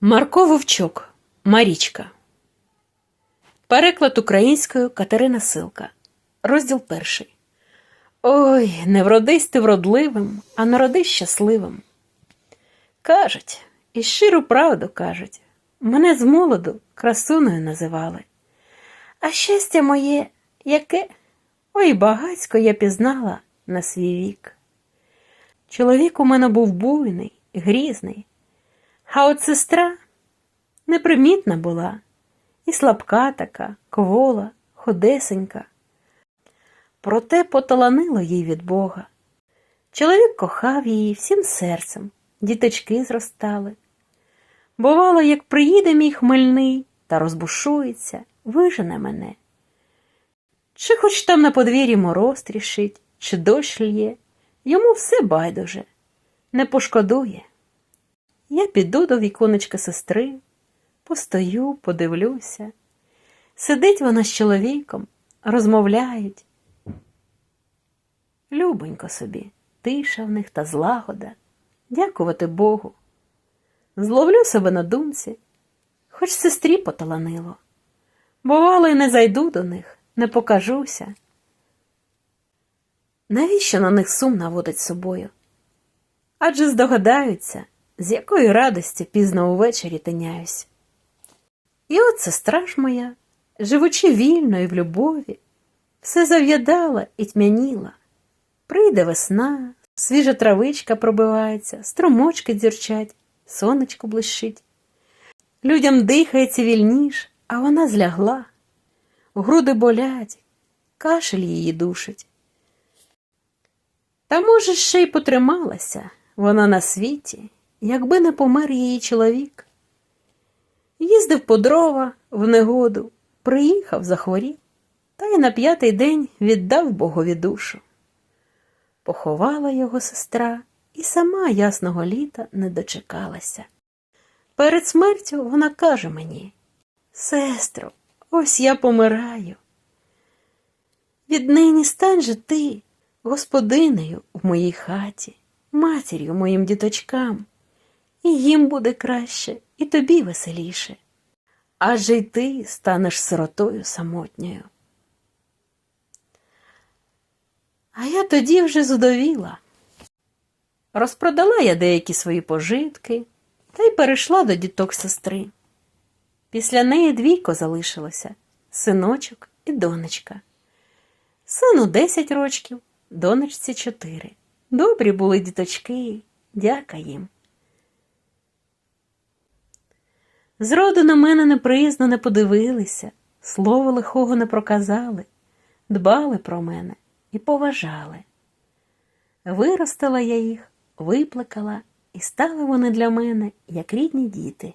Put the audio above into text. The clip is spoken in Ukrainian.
Марко Вовчок Марічка. Переклад українською Катерина Силка. Розділ перший. Ой, не вродись ти вродливим, а народись щасливим. Кажуть, і щиру правду кажуть, мене з молоду красуною називали. А щастя моє, яке? Ой, багацько я пізнала на свій вік. Чоловік у мене був буйний, грізний, а от сестра непримітна була, і слабка така, квола, ходесенька. Проте поталанило їй від Бога. Чоловік кохав її всім серцем, діточки зростали. Бувало, як приїде мій хмельний та розбушується, вижене мене. Чи хоч там на подвір'ї мороз трішить, чи дощ лє, йому все байдуже, не пошкодує. Я піду до віконечка сестри, постою, подивлюся. Сидить вона з чоловіком, розмовляють. Любонько собі, тиша в них та злагода, дякувати Богу. Зловлю себе на думці, хоч сестрі поталанило. Бувало, й не зайду до них, не покажуся. Навіщо на них сум наводить собою? Адже здогадаються, з якої радості пізно увечері тиняюсь. І от сестра ж моя, живучи вільно і в любові, все зав'ядала і тьмяніла. Прийде весна, свіжа травичка пробивається, струмочки дзюрчать, сонечко блищить. Людям дихається вільніш, а вона злягла. Груди болять, кашель її душить. Та, може, ще й потрималася вона на світі, якби не помер її чоловік. Їздив по дрова в негоду, приїхав, захворів, та й на п'ятий день віддав Богові душу. Поховала його сестра і сама ясного літа не дочекалася. Перед смертю вона каже мені: Сестро, ось я помираю. Віднині стань же ти, господинею в моїй хаті, матір'ю моїм діточкам, і їм буде краще, і тобі веселіше. Адже й ти станеш сиротою самотньою. А я тоді вже зудовіла. Розпродала я деякі свої пожитки та й перейшла до діток сестри. Після неї двійко залишилося синочок і донечка. Сину десять рочків, донечці чотири. Добрі були діточки, дяка їм. Зроду на мене неприязно не подивилися, слова лихого не проказали, дбали про мене і поважали. Виростила я їх, виплакала, і стали вони для мене, як рідні діти.